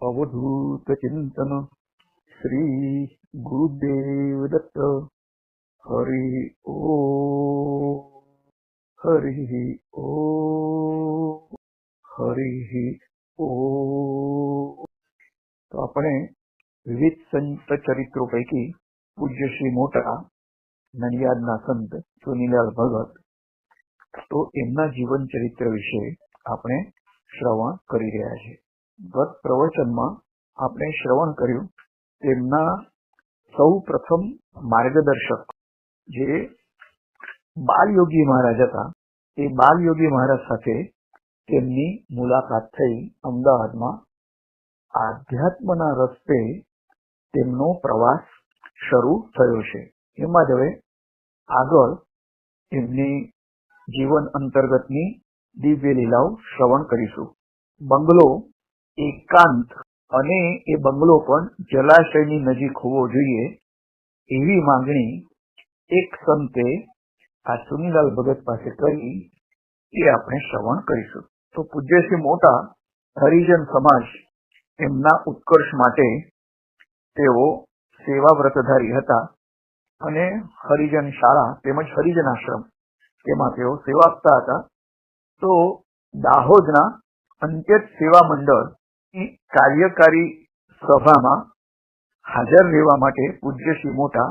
અવધૂત ચિંતન શ્રી ગુરુદેવ દત્ત હરિ ઓ હરિ ઓ હરિ ઓ તો આપણે વિવિધ સંત ચરિત્રો પૈકી પૂજ્ય શ્રી મોટા નડિયાદના સંત ચુનીલાલ ભગત તો એમના જીવન ચરિત્ર વિશે આપણે શ્રવણ કરી રહ્યા છીએ ગત પ્રવચનમાં આપણે શ્રવણ કર્યું, તેમના સૌ પ્રથમ માર્ગદર્શક જે બાલયોગી મહારાજ હતા, એ બાલયોગી મહારાજ સાથે તેમની મુલાકાત થઈ અમદાવાદમાં. આધ્યાત્મના રસ્તે તેમનો પ્રવાસ શરૂ થયો છે. એમાં જ હવે આગળ એમની જીવન અંતર્ગતની દિવ્ય લીલાઓ શ્રવણ કરીશું. બંગલો એકાંત અને એ બંગલો પણ જલાશયની નજીક હોવો જોઈએ એવી માંગણી એક સંતે આ સુનીલાલ ભગત પાસે કરી એ આપણે શ્રવણ કરીશું. તો પૂજ્યશ્રી મોટા હરિજન સમાજ એમના ઉત્કર્ષ માટે તેઓ સેવા વ્રતધારી હતા અને હરિજન શાળા તેમજ હરિજન આશ્રમ તેમાં તેઓ સેવા આપતા હતા. તો દાહોદના અંત્યત સેવા મંડળની કાર્યકારી સભામાં હાજર રહેવા માટે પૂજ્ય શ્રી મોટા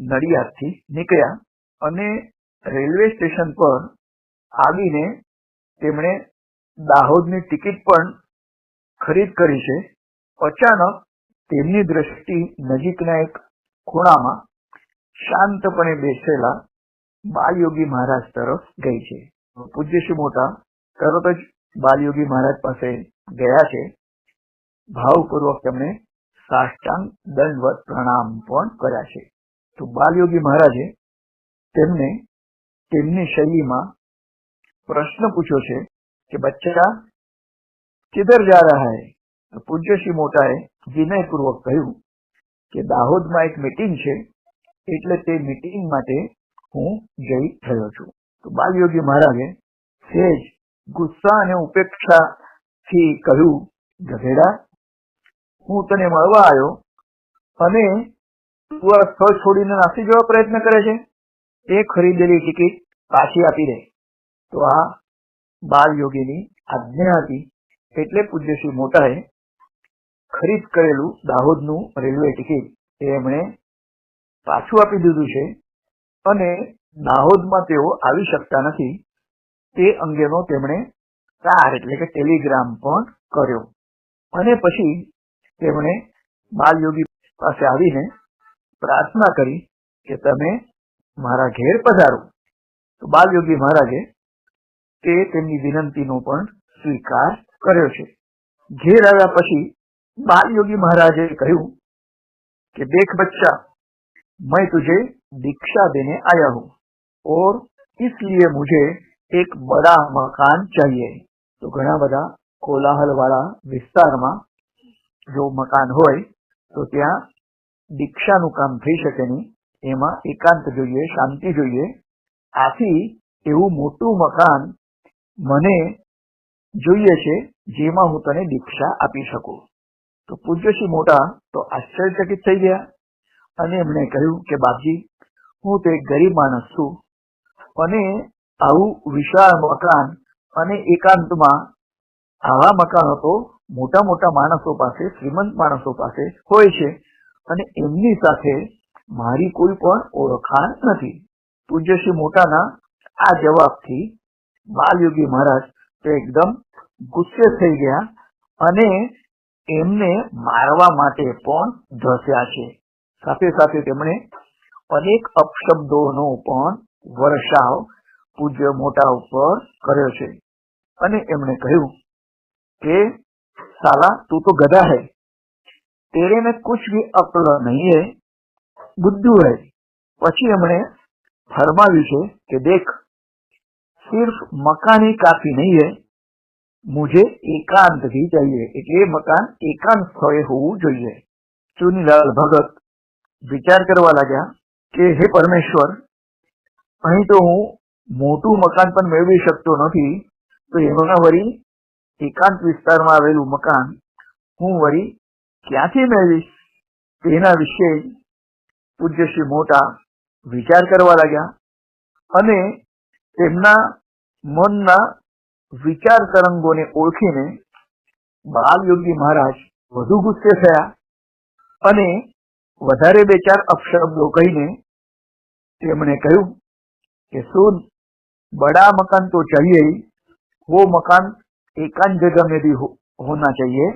નડિયાદથી નીકળ્યા અને રેલવે સ્ટેશન પર આવીને તેમણે દાહોદની ટિકિટ પણ ખરીદ કરી છે. અચાનક તેમની દ્રષ્ટિ નજીકના એક ખૂણામાં શાંતપણે બેસેલા બાલયોગી મહારાજ તરફ ગઈ છે. પૂજ્ય શ્રી મોટા તરત જ બાલયોગી મહારાજ પાસે ગયા છે. ભાવપૂર્વક તેમણે સાષ્ટાંગ દંડવત પ્રણામ પણ કર્યા છે. તો બાલયોગી મહારાજે તેમને તેમની શૈલીમાં પ્રશ્ન પૂછ્યો છે કે, બચ્ચા, કિધર જા રહા હૈ? પૂજ્ય શ્રી મોટાએ વિનયપૂર્વક કહ્યું કે, દાહોદમાં એક મીટિંગ છે, એટલે તે મીટિંગ માટે હું જઈ થયો છું. તો બાલયોગી મહારાજે સેજ ગુસ્સા અને ઉપેક્ષા થી કહ્યું, ગધેડા, હું તને મળવા આવ્યો અને તું આ સ્થળ છોડીને નાસી જવા પ્રયત્ન કરે છે? એ ખરીદેલી ટિકિટ પાછી આપી દે. તો આ બાલ યોગીની આજ્ઞા હતી. એટલે પૂજ્યશ્રી મોટાએ ખરીદ કરેલું દાહોદનું રેલવે ટિકિટ એ એમણે પાછું આપી દીધું છે અને દાહોદમાં તેઓ આવી શકતા નથી તે અંગેનો તેમણે તાર એટલે કે ટેલિગ્રામ પણ કર્યો અને પછી તેમણે બાલયોગી પાસે આવીને પ્રાર્થના કરી કે તમે મારા ઘેર પધારો તો બાલયોગી મહારાજે તે તેમની વિનંતીનો પણ સ્વીકાર કર્યો છે ઘેર આવ્યા પછી बाल महाराज ने कहूं कि देख बच्चा मैं तुझे दीक्षा देने आया हूं और इसलिए मुझे एक बड़ा मकान चाहिए તો ઘણા બધા કોલાહલવાળા વિસ્તારમાં જો મકાન હોય, તો ત્યાં દીક્ષાનું કામ થઈ શકે નહીં. એમાં એકાંત જોઈએ, શાંતિ જોઈએ. આથી એવું મોટું મકાન મને જોઈએ છે, જેમાં હું તને દીક્ષા આપી શકું. તો પૂજ્યશ્રી મોટા તો આશ્ચર્યચકિત થઈ ગયા અને એમણે કહ્યું કે, બાપજી, હું તો એક ગરીબ માણસ છું અને આવું વિશાળ મકાન અને એકાંતમાં આવા મકાનો તો મોટા મોટા માણસો પાસે, શ્રીમંત માણસો પાસે હોય છે. અને એમની સાથે મારી કોઈ પણ ઓળખાણ નથી. પૂજ્યશ્રી મોટાના આ જવાબથી બાલયોગી મહારાજ તો એકદમ ગુસ્સે થઈ ગયા અને એમને મારવા માટે પણ ધસ્યા છે. સાથે સાથે તેમણે અનેક અપશબ્દોનો પણ વર્ષાવ પૂજ્ય મોટા ઉપર કર્યો છે. અને એમણે કહ્યું કે, સાલા, તું તો ગધા હૈ. તેરે મેં કુછ ભી અકલ નહીં હૈ. બુદ્ધુ હૈ. પછી એમણે ફરમાવ્યું છે કે, દેખ, સિર્ફ મકાની કાફી નહીં હૈ. મુજે એકાંત ભી જોઈએ એટલે મકાન એકાંત સ્થળે હોવું જોઈએ. ચુનીલાલ ભગત વિચાર કરવા લાગ્યા કે, હે પરમેશ્વર, અહીં તો હું મોટું મકાન પણ મેળવી શકતો નથી. તો એમાં વળી એકાંત વિસ્તારમાં આવેલું મકાન હું વળી ક્યાંથી મેળવીશ? તેના વિશે પૂજ્ય શ્રી મોટા વિચાર કરવા લાગ્યા અને તેમના મનના વિચાર તરંગોને ઓળખીને બાલયોગી મહારાજ વધુ ગુસ્સે થયા અને વધારે બે ચાર અપશબ્દો કહીને તેમણે કહ્યું કે, સુન, બડા મકાન તો ચાહીએ वो मकान एकांत जगह में भी हो, होना चाहिए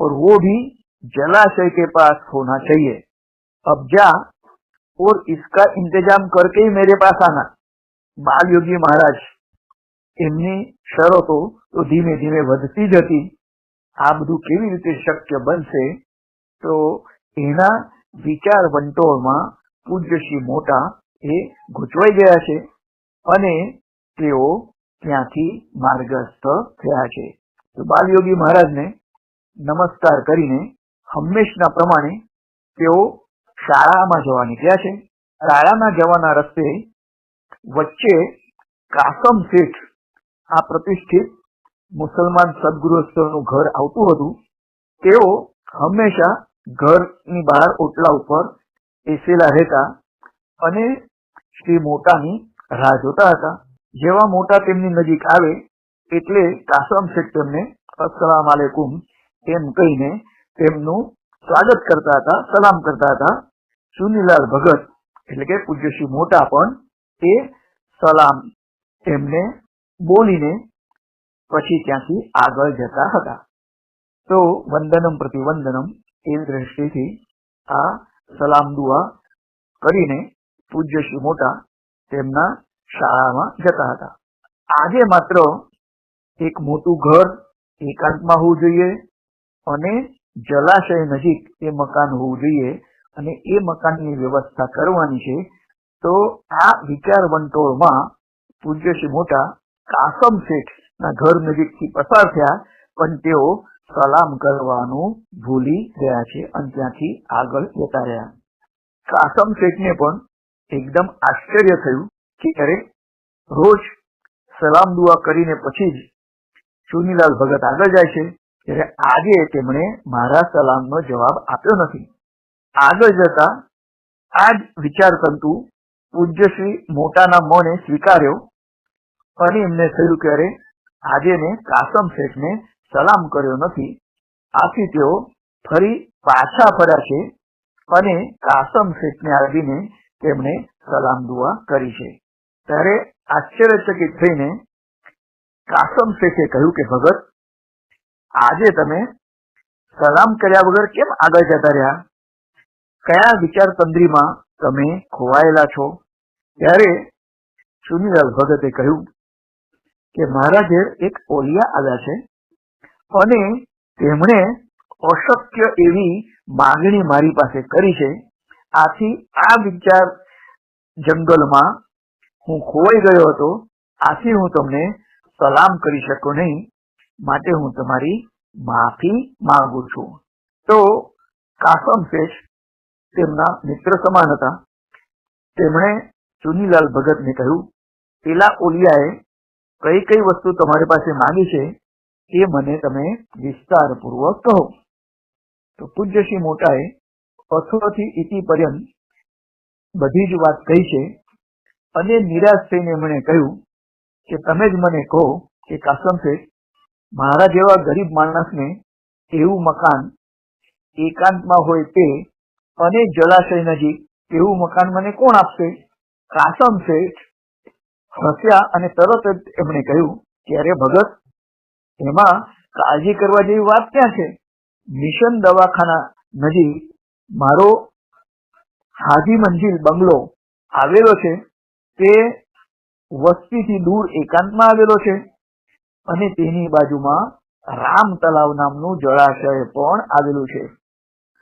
और वो भी जलाशय के पास होना चाहिए अब जा और इसका इंतजाम करके ही मेरे पास आना બાલ યોગી મહારાજ એમની શરતો તો ધીમે ધીમે વધતી જ હતી આ બધું કેવી રીતે શક્ય બનશે તો એના વિચાર વંટોળમાં પૂજ્ય શ્રી મોટા એ ગૂંચવાઈ ગયા છે અને તેઓ ત્યાંથી માર્ગસ્થ થયા છે. તો બાલયોગી મહારાજને નમસ્કાર કરીને હંમેશના પ્રમાણે તેઓ શાળામાં જવા નીકળ્યા છે. શાળામાં જવાના રસ્તે વચ્ચે કાસમ શેઠ આ પ્રતિષ્ઠિત મુસલમાન સદગૃહસ્થનું ઘર આવતું હતું. તેઓ હંમેશા ઘરની બહાર ઓટલા ઉપર બેસેલા રહેતા અને શ્રી મોટાની રાહ જોતા હતા. જેવા મોટા તેમની નજીક આવે, એટલે કાસમ શેઠ તેમને અસલામ આલેકુમ, એમ કહીને તેમનું સ્વાગત કરતા હતા, સલામ કરતા હતા. ચુનીલાલ ભગત, એટલે કે પૂજ્યશ્રી મોટા પણ, એ સલામ એમને બોલીને પછી ત્યાંથી આગળ જતા હતા. તો વંદનમ પ્રતિ વંદનમ એ દ્રષ્ટિથી આ સલામ દુઆ કરીને પૂજ્યશ્રી મોટા તેમના શાળામાં જતા હતા. આજે માત્ર એક મોટું ઘર એકાંતમાં હોવું જોઈએ અને જલાશય નજીક એ મકાન હોવું જોઈએ અને એ મકાનની વ્યવસ્થા કરવાની છે, તો આ વિચાર વંટોળમાં પૂજ્ય શ્રી મોટા કાસમ શેઠ ના ઘર નજીકથી પસાર થયા, પણ તેઓ સલામ કરવાનું ભૂલી ગયા છે અને ત્યાંથી આગળ જતા રહ્યા. કાસમ શેઠને પણ એકદમ આશ્ચર્ય થયું કે અરે રોજ સલામ દુઆ કરીને પછી જ ચુનીલાલ ભગત આગળ જાય છે. ત્યારે આજે તેમણે મારા સલામનો જવાબ આપ્યો નથી. આગળ જતા આ જ વિચાર તંતુ પૂજ્યશ્રી મોટાના મોને સ્વીકાર્યો અને એમને થયું કે અરે, આજે મેં કાસમ શેઠને સલામ કર્યો નથી. આથી તેઓ ફરી પાછા ફર્યા છે અને કાસમ શેઠને આવીને તેમણે સલામ દુઆ કરી છે. ત્યારે આશ્ચર્યચકિત થઈને કાસમ શેખે કહ્યું કે, ભગત, આજે તમે સલામ કર્યા વગર કેમ આગળ જતા રહ્યા? કયા વિચાર તંદ્રીમાં તમે ખોવાયેલા છો? ત્યારે ચુનીલાલ ભગતે કહ્યું કે, મારા ઘેર એક ઓલિયા આવ્યા છે અને તેમણે અશક્ય એવી માગણી મારી પાસે કરી છે. આથી આ વિચાર જંગલમાં હું ખોવાઈ ગયો હતો. આથી હું તમને સલામ કરી શકો નહીં. માટે હું તમારી માફી માંગુ છું. તો કાસમ શેઠ તેમના મિત્ર સમાન હતા. તેમણે ચુનીલાલ ભગતને કહ્યું, પેલા ઓલિયાએ કઈ કઈ વસ્તુ તમારી પાસે માંગી છે એ મને તમે વિસ્તારપૂર્વક કહો. તો પૂજ્યશ્રી મોટાએ અથોથી ઇતિ પર્યંત બધી જ વાત કહી છે. અને નિરાશ થઈને એમણે કહ્યું કે તમે જ મને કહો કે કાસમ શેઠ મારા જેવા ગરીબ માણસને એવું મકાન એકાંતમાં હોય તે અને જલાશય નજીક એવું મકાન મને કોણ આપશે? કાસમ શેઠ હસ્યા અને તરત જ એમણે કહ્યું કે ભગત, એમાં કાળજી કરવા જેવી વાત ક્યાં છે? મિશન દવાખાના નજીક મારો હાજી મંજિલ બંગલો આવેલો છે. તે વસ્તીથી દૂર એકાંતમાં આવેલો છે અને તેની બાજુમાં રામ તલાવ નામનું જળાશય પણ આવેલું છે.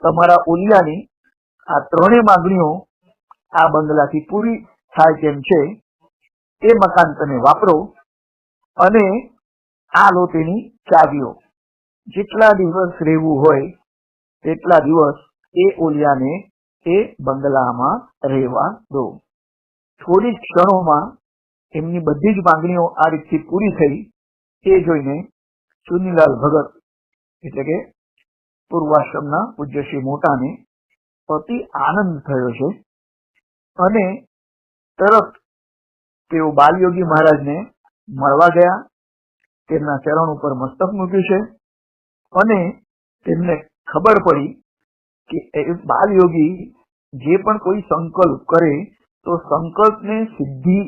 તમારા ઓલિયાની આ ત્રણેય માંગણીઓ આ બંગલાથી પૂરી થાય તેમ છે એ મકાન તમે વાપરો અને આ લો તેની ચાવીઓ. જેટલા દિવસ રહેવું હોય તેટલા દિવસ એ ઓલિયાને એ બંગલામાં રહેવા દો. થોડી જ ક્ષણોમાં એમની બધી જ માંગણીઓ આ રીતથી પૂરી થઈ એ જોઈને ચુનીલાલ ભગત, એટલે કે પૂર્વાશ્રમના પૂજ્ય શ્રી મોટાને અતિ આનંદ થયો છે અને તરત તેઓ બાલયોગી મહારાજને મળવા ગયા. તેમના ચરણ ઉપર મસ્તક મૂક્યું છે અને તેમને ખબર પડી કે બાલયોગી જે પણ કોઈ સંકલ્પ કરે તો સંકલ્પને સિદ્ધિ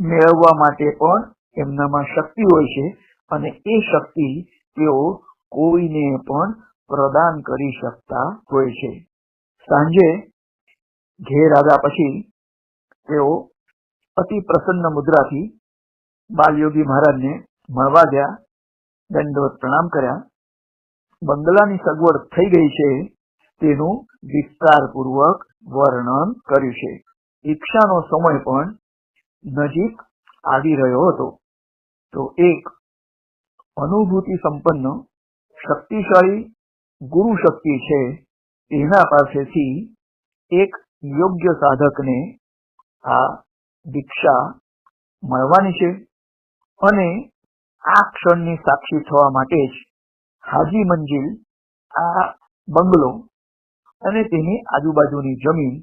મેળવવા માટે પણ એમનામાં શક્તિ હોય છે અને એ શક્તિ તેઓ કોઈને પણ પ્રદાન કરી શકતા હોય છે. સાંજે ઘેર આવ્યા પછી તેઓ અતિ પ્રસન્ન મુદ્રાથી બાલયોગી મહારાજને મળવા ગયા. દંડવત પ્રણામ કર્યા. બંગલાની સગવડ થઈ ગઈ છે તેનું વિસ્તારપૂર્વક વર્ણન કર્યું છે. દીક્ષાનો સમય પણ નજીક આવી રહ્યો હતો. તો એક અનુભૂતિ સંપન્ન, શક્તિશાળી ગુરુ શક્તિ છે તેના પાસેથી એક યોગ્ય સાધકને આ દીક્ષા મળવાની છે અને આ ક્ષણની સાક્ષી થવા માટે જ હાજી મંજિલ, આ બંગલો અને તેની આજુબાજુની જમીન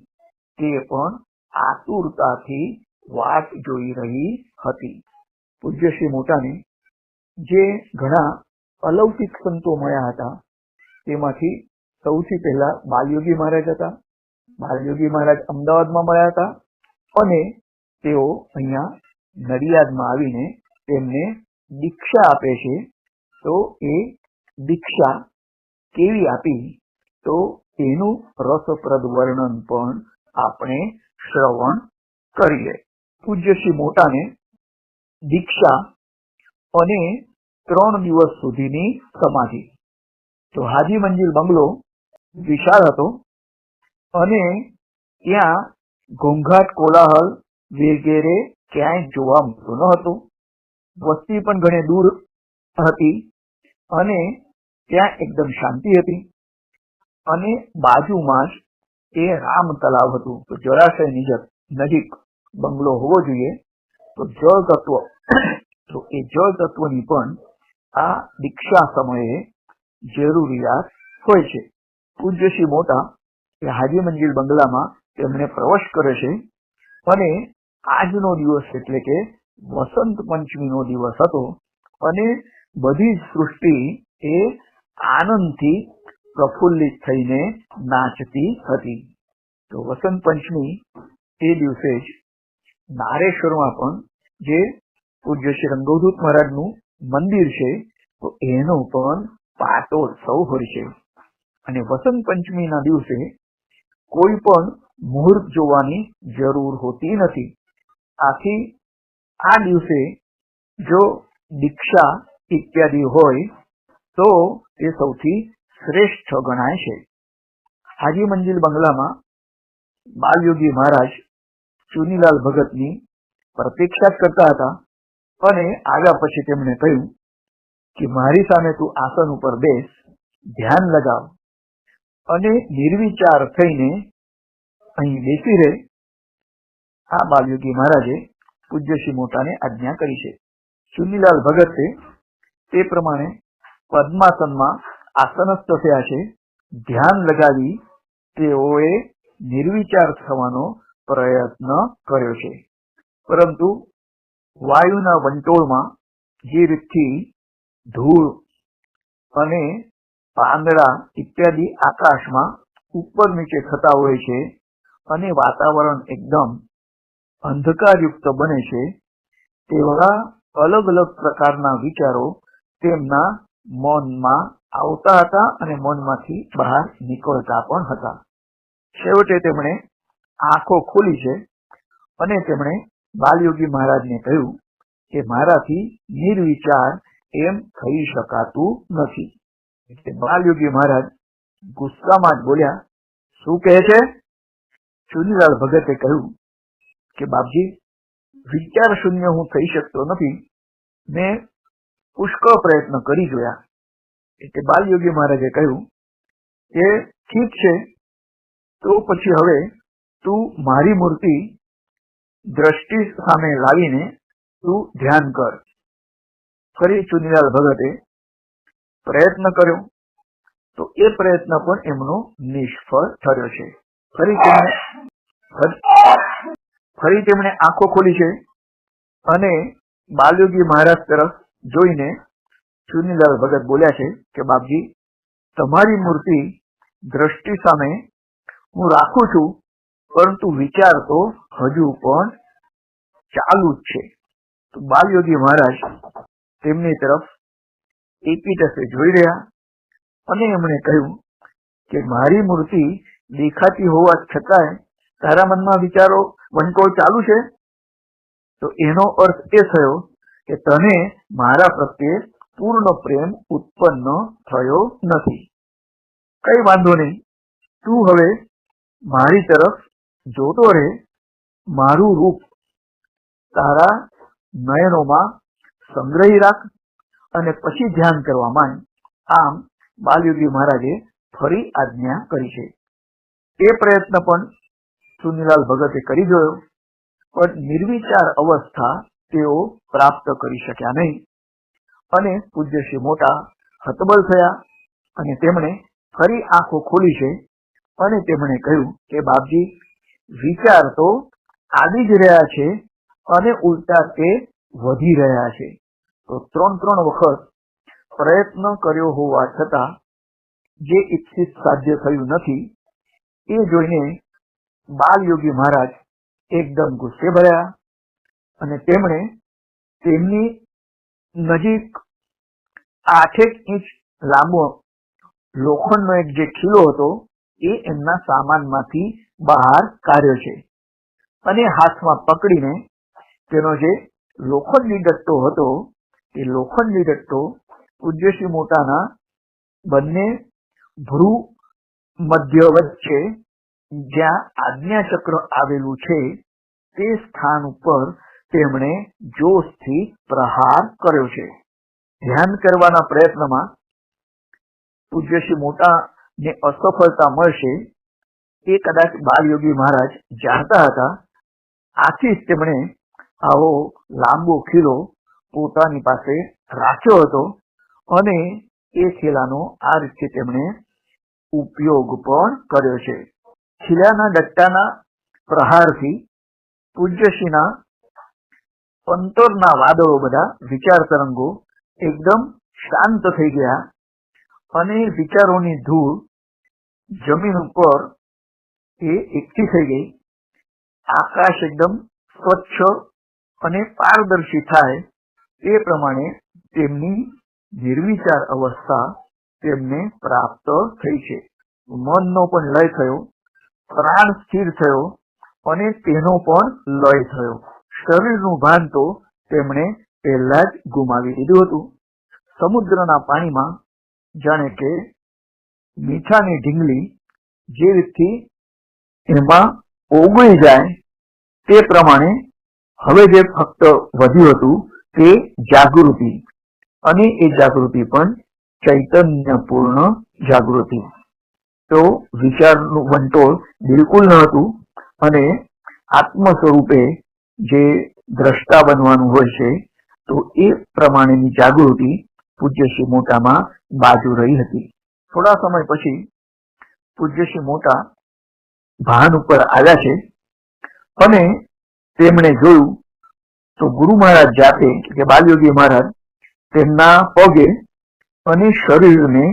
તે પણ આતુરતાથી વાટ જોઈ રહી હતી. પૂજ્ય શ્રી મોટાને જે ઘણા અલૌકિક સંતો મળ્યા હતા, તેમાંથી સૌથી પહેલા બાલયોગી મહારાજ હતા, બાલયોગી મહારાજ અમદાવાદમાં મળ્યા હતા અને તેઓ અહીંયા નડિયાદમાં આવીને તેમને દીક્ષા આપે છે, તો એ દીક્ષા કેવી આપી? તો તેનું રસપ્રદ વર્ણન પણ આપણે શ્રવણ કરીએ. પૂજ્ય શ્રી મોટાને દીક્ષા અને ત્રણ દિવસ સુધીની સમાધિ. તો હાજી મંજિલ બંગલો વિશાળ હતો અને ત્યાં ઘોંઘાટ, કોલાહલ વગેરે ક્યાંય જોવા મળતું ન હતું. વસ્તી પણ ઘણી દૂર હતી અને ત્યાં એકદમ શાંતિ હતી. અને બાજુમાં જ એ રામ તલાવ હતું. તો જળાશય નજીક નજીક બંગલો હોવો જોઈએ. તો જળ તત્વ, તો એ જળ તત્વની પણ આ દીક્ષા સમયે જરૂરિયાત હોય છે. પૂજ્ય શ્રી મોટા એ હાજી મંજિલ બંગલામાં તેમને પ્રવેશ કરે છે અને આજનો દિવસ એટલે કે વસંત પંચમીનો દિવસ હતો અને બધી સૃષ્ટિ એ આનંદથી પ્રફુલ્લિત થઈને નાચતી હતી. તો વસંત પંચમી એ દિવસે જ નારેશ્વરમાં પણ જે પૂજ્ય શ્રી રંગોધૂત મહારાજનું મંદિર છે, તો એનો પણ પાટોત્સવ હોય છે. અને વસંત પંચમીના દિવસે કોઈ પણ મુહૂર્ત જોવાની જરૂર હોતી નથી. આથી આ દિવસે જો દીક્ષા ઇત્યાદિ હોય, તો તે સૌથી શ્રેષ્ઠ ગણાય છે. હાજી મંદિર બંગલામાં બાલયોગી મહારાજ ચુનીલાલ ભગતની પ્રતીક્ષા કરતા હતા અને આવ્યા પછી તેમણે કહ્યું કે મારી સામે તું આસન ઉપર બેસ, ધ્યાન લગાવ અને નિર્વિચાર થઈને અહીં બેસી રહે. આ બાલયોગી મહારાજે પૂજ્ય શ્રી મોટાને આજ્ઞા કરી છે. ચુનીલાલ ભગતે તે પ્રમાણે પદ્માસનમાં આસનસ્થ થયા છે. ધ્યાન લગાવી તેઓએ નિર્વિચાર થવાનો પ્રયત્ન કર્યો છે. પરંતુ વાયુના વંટોળમાં જે રીતથી ધૂળ અને પાંદડા ઇત્યાદિ આકાશમાં ઉપર નીચે થતા હોય છે અને વાતાવરણ એકદમ અંધકારયુક્ત બને છે, તેવા અલગ અલગ પ્રકારના વિચારો તેમના મનમાં આવતા હતા અને મનમાંથી બહાર નીકળતા પણ હતા. છેવટે તેમણે આંખો ખોલી છે અને તેમણે બાલયોગી મહારાજને કહ્યું કે મારાથી નિર્વિચાર એમ થઈ શકાતું નથી. એટલે બાલયોગી મહારાજ ગુસ્સામાં જ બોલ્યા, શું કહે છે? ચુનીલાલ ભગતે કહ્યું કે, બાપજી, વિચાર શૂન્ય હું થઈ શકતો નથી. મેં પુષ્કળ પ્રયત્ન કરી જોયા. એટલે બાલયોગી મહારાજે કહ્યું કે ઠીક છે, તો પછી હવે તું મારી મૂર્તિ દ્રષ્ટિ સામે લાવીને તું ધ્યાન કર. ફરી ચુનીલાલ ભગતે પ્રયત્ન કર્યો, તો એ પ્રયત્ન પણ એમનો નિષ્ફળ થયો છે. ફરી તેમણે ફરી- તેમણે આંખો ખોલી છે અને બાલયોગી મહારાજ તરફ જોઈને ચુનીલાલ ભગત બોલ્યા છે કે, બાપજી, તમારી મૂર્તિ દ્રષ્ટિ સામે હું રાખું છું, પરંતુ વિચાર તો હજુ પણ ચાલુ જ છે. તો બાલયોગી મહારાજ તેમની તરફ એપીટસે જોઈ રહ્યા અને એમણે કહ્યું કે, મારી મૂર્તિ દેખાતી હોવા છતાંય તારા મનમાં વિચારો વંટોળ ચાલુ છે? તો એનો અર્થ એ થયો કે, તને મારા પ્રત્યે પૂર્ણ પ્રેમ ઉત્પન્ન થયો નથી. કઈ વાંધો નહીં. તું હવે મારી તરફ જોતો રહે, મારું રૂપ તારા નયનોમાં સંગ્રહી રાખ અને પછી ધ્યાન કરવા માંડ. આમ બાલયોગી મહારાજે ફરી આજ્ઞા કરી છે. એ પ્રયત્ન પણ સુનીલાલ ભગતે કરી જોયો, પણ નિર્વિચાર અવસ્થા તેઓ પ્રાપ્ત કરી શક્યા નહીં. અને પૂજ્ય શ્રી મોટા હતબલ થયા અને તેમણે ફરી આંખો ખોલી છે અને તેમણે કહ્યું કે બાપજી, વિચાર તો આવી જ રહ્યા છે અને ઉલટા તે વધી રહ્યા છે. તો ત્રણ ત્રણ વખત પ્રયત્ન કર્યો હોવા છતાં જે ઈચ્છિત સાધ્ય થયું નથી, એ જોઈને બાલ યોગી મહારાજ એકદમ ગુસ્સે ભર્યા અને તેમણે તેમની નજીક આઠેક ઇંચ લાંબો લોખંડનો એક જે ખીલો હતો, એ એમના સામાનમાંથી બહાર કાઢ્યો છે. અને હાથમાં પકડીને તેનો જે લોખંડી ડટ્ટો હતો, એ લોખંડી ડટ્ટો પૂજ્યશ્રી મોટાના બંને ભ્રુ મધ્ય વચ્ચે જ્યાં આજ્ઞાચક્ર આવેલું છે, તે સ્થાન ઉપર તેમણે જોશથી પ્રહાર કર્યો છે. ધ્યાન કરવાના પ્રયત્નમાં પૂજ્યશ્રી મોટા ને અસફળતા મળશે એ કદાચ બાલયોગી મહારાજ જાણતા હતા. આથી જ તેમણે આવો લાંબો ખીલો પોતાની પાસે રાખ્યો હતો અને એ ખીલાનો આ રીતે તેમણે ઉપયોગ પણ કર્યો છે. ખીલાના ડટ્ટાના પ્રહારથી પૂજ્યશ્રીના અંતરના વાદળો બધા વિચાર તરંગો એકદમ શાંત થઈ ગયા અને વિચારોની ધૂળ જમીન ઉપર એ એકઠી થઈ ગઈ. આકાશ એકદમ સ્વચ્છ અને પારદર્શી થાય એ પ્રમાણે તેમની નિર્વિચાર અવસ્થા તેમને પ્રાપ્ત થઈ છે. મનનો પણ લય થયો, પ્રાણ સ્થિર થયો અને તેનો પણ લય થયો. શરીરનું ભાન તો તેમણે પહેલા જ ગુમાવી દીધું હતું. સમુદ્રના પાણીમાં જાણે કે મીઠાની ઢીંગલી જે રીતથી એમાં ઓગળી જાય તે પ્રમાણે હવે જે ફક્ત વધ્યું હતું તે જાગૃતિ અને એ જાગૃતિ પણ ચૈતન્યપૂર્ણ જાગૃતિ. તો વિચારનું વંટોળ બિલકુલ ન હતું અને આત્મ સ્વરૂપે જે દ્રષ્ટા બનવાનું હોય છે, તો એ પ્રમાણેની જાગૃતિ પૂજ્ય શ્રી મોટામાં બાજુ રહી હતી. થોડા સમય પછી પૂજ્ય શ્રી મોટા ભાન ઉપર આવ્યા છે અને તેમણે જોયું તો ગુરુ મહારાજ જાતે કે બાલયોગી મહારાજ, તેમના પગે અને શરીરને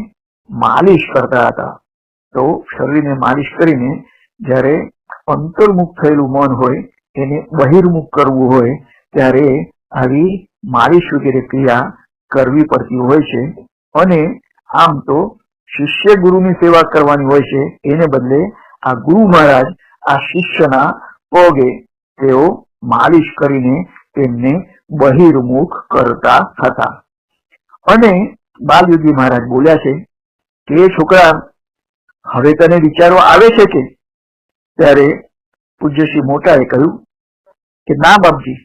માલિશ કરતા હતા. તો શરીરને માલિશ કરીને જ્યારે અંતર્મુખ થયેલું મન હોય એને બહિર્મુખ કરવું હોય, ત્યારે આવી માલિશ વગેરે ક્રિયા કરવી પડતી હોય છે. અને આમ તો શિષ્ય ગુરુની સેવા કરવાની હોય છે. એને બદલે આ ગુરુ મહારાજ આ શિષ્યના પગે તેઓ માલિશ કરીને તેમને બહિર્મુખ કરતા હતા. અને બાલયુગી મહારાજ બોલ્યા છે કે છોકરા, હવે તને વિચારો આવે છે કે? ત્યારે પૂજ્યશ્રી મોટાએ કહ્યું કે, ના બાપજી,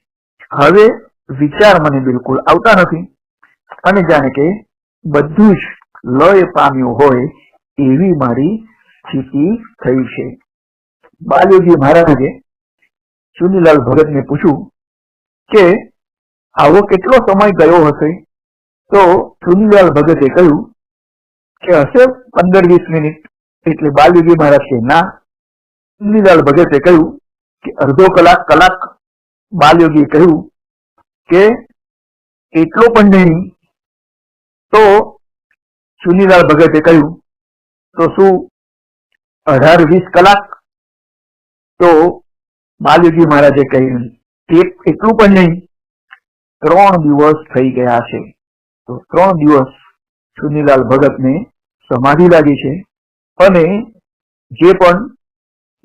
હવે વિચાર મને બિલકુલ આવતા નથી. અને જાણે કે બધું જ લય પામ્યું હોય એવી મારી સ્થિતિ થઈ છે. બાલ્યજી મહારાજે ચુનીલાલ ભગતને પૂછ્યું કે, આવો કેટલો સમય ગયો હશે? તો ચુનીલાલ ભગતે કહ્યું કે, હશે પંદર વીસ મિનિટ. એટલે બાલ્યજી મહારાજ કે, ના ચુનીલાલ ભગતે કહ્યું કે અડધો કલાક કલાક બાલયોગીએ કહ્યું કે એટલો પણ નહીં તો ચુનીલાલ ભગતે કહ્યું? તો શું અઢાર વીસ કલાક? તો બાલયોગી મહારાજે કહ્યું એટલું પણ નહીં, ત્રણ દિવસ થઈ ગયા છે. તો ત્રણ દિવસ ચુનીલાલ ભગતને સમાધિ લાગી છે? અને જે પણ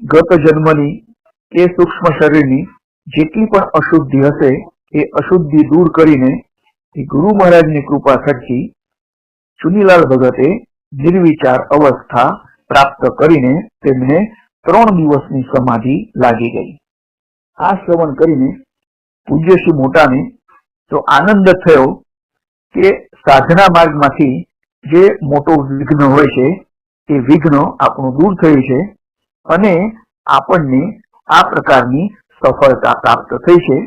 ગત જન્મની કે સૂક્ષ્મ શરીરની જેટલી પણ અશુદ્ધિ હશે, એ અશુદ્ધિ દૂર કરીને એ ગુરુ મહારાજની કૃપા થકી ચુનીલાલ ભગતે નિર્વિચાર અવસ્થા પ્રાપ્ત કરીને તેમને ત્રણ દિવસની સમાધિ લાગી ગઈ. આ શ્રવણ કરીને પૂજ્યશ્રી મોટાને તો આનંદ થયો કે સાધના માર્ગમાંથી જે મોટો વિઘ્ન હોય છે, એ વિઘ્ન આપણું દૂર થયું છે. અને આપણને આ પ્રકારની સફળતા પ્રાપ્ત થઈ છે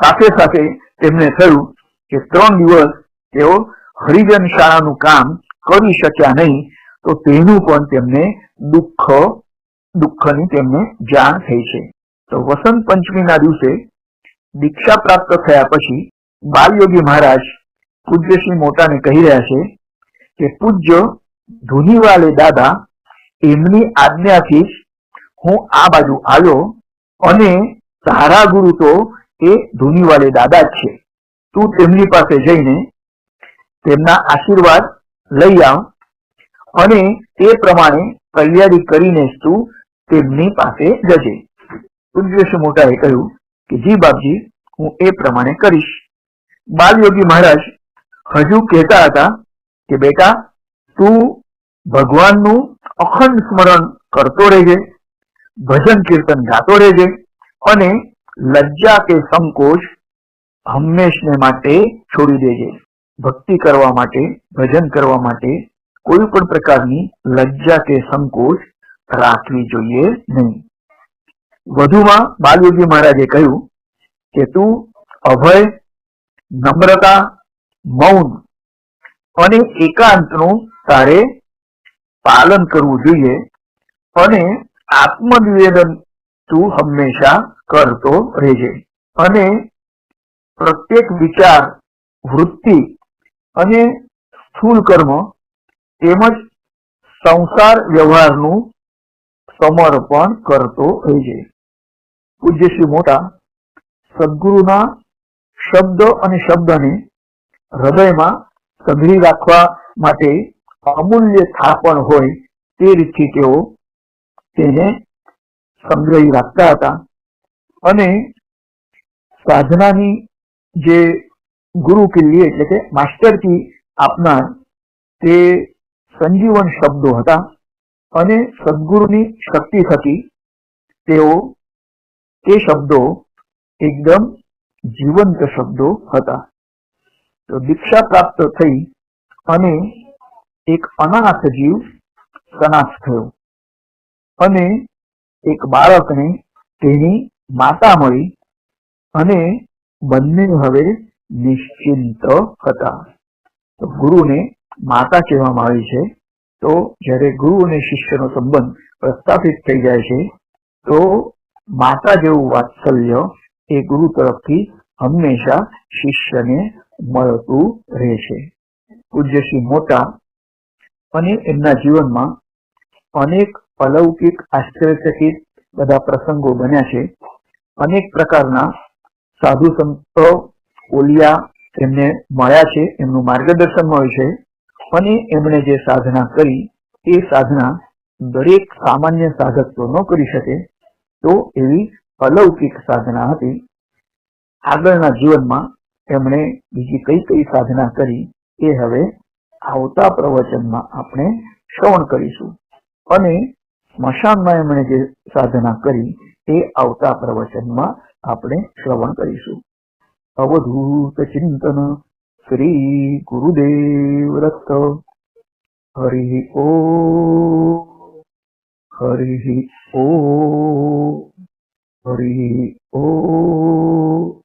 સાથે સાથે તેમને થયું કે ત્રણ દિવસ તેઓ હરિજન શાળાનું કામ કરી શક્યા નહીં, તો તેનું પણ તેમને દુઃખ, દુઃખની તેમને જાણ થઈ છે. તો વસંત પંચમીના દિવસે દીક્ષા પ્રાપ્ત થયા પછી બાલયોગી મહારાજ પૂજ્યશ્રી મોટાને કહી રહ્યા છે કે, પૂજ્ય ધુનીવાલે દાદા, એમની આજ્ઞાથી હું આ બાજુ આવ્યો અને તારા ગુરુ તો એ ધુનીવાલે દાદા જ છે. તું તેમની પાસે જઈને તેમના આશીર્વાદ લઈ આવ અને તે પ્રમાણે તૈયારી કરીને તું તેમની પાસે જજે. પૂજ્યશ્રી મોટાએ કહ્યું કે, જી બાપજી, હું એ પ્રમાણે કરીશ. બાલયોગી મહારાજ હજુ કહેતા હતા કે, બેટા, તું ભગવાનનું અખંડ સ્મરણ કરતો રહેજે. ભજન કીર્તન ગાતો રહેજે અને લજ્જા કે સંકોચ હંમેશને માટે છોડી દેજે. ભક્તિ કરવા માટે, ભજન કરવા માટે કોઈ પણ પ્રકારની લજ્જા કે સંકોચ રાખવી જોઈએ નહીં. વધુમાં બાલયોગી મહારાજે કહ્યું કે તું અભય, નમ્રતા, મૌન અને એકાંતનું તારે પાલન કરવું જોઈએ અને આત્મનિવેદન તું હંમેશા કરતો રહેજે. અને પ્રત્યેક વિચાર, વૃત્તિ અને સ્થૂલ કર્મ તેમજ સંસાર વ્યવહારનું સમર્પણ કરતો રહેજે. પૂજ્ય શ્રી મોટા, સદગુરુના શબ્દ અને શબ્દને હૃદયમાં સંઘરી રાખવા માટે અમૂલ્ય થાપણ હોય તે રીતથી તેઓ તેને સંગ્રહી રાખતા હતા. અને સાધનાની જે ગુરુ કિલ્લી એટલે કે માસ્ટર કી આપનાર તે સંજીવન શબ્દો હતા અને સદગુરુની શક્તિ થકી તેઓ તે શબ્દો એકદમ જીવંત શબ્દો હતા. તો દીક્ષા પ્રાપ્ત થઈ અને એક અનાથ જીવ સનાથ થયો. અને એક બાળકને તેની માતા મળી અને બંને હવે નિશ્ચિંત હતા. તો ગુરુને માતા કહેવામાં આવી છે. તો જ્યારે ગુરુ અને શિષ્યનો સંબંધ પ્રસ્થાપિત થઈ જાય છે, તો માતા જેવું વાત્સલ્ય એ ગુરુ તરફથી હંમેશા શિષ્યને મળતું રહે છે. પૂજ્ય મોટા અને એમના જીવનમાં અનેક અલૌકિક, આશ્ચર્યચકિત બધા પ્રસંગો બન્યા છે. અનેક પ્રકારના સાધુ સંતો ઓલિયા એમને મળ્યા છે, એમનું માર્ગદર્શન મળ્યું છે અને એમણે જે સાધના કરી, એ સાધના દરેક સામાન્ય સાધક તો ન કરી શકે, તો એવી અલૌકિક સાધના હતી. આગળના જીવનમાં એમણે બીજી કઈ કઈ સાધના કરી, એ હવે આવતા પ્રવચનમાં આપણે શ્રવણ કરીશું. અને સ્મશાનમાં એમણે જે સાધના કરી એ આવતા પ્રવચનમાં આપણે શ્રવણ કરીશું અવધૂત ચિંતન શ્રી ગુરુદેવ દત્ત હરિ ઓ હરિ ઓ હરિ ઓ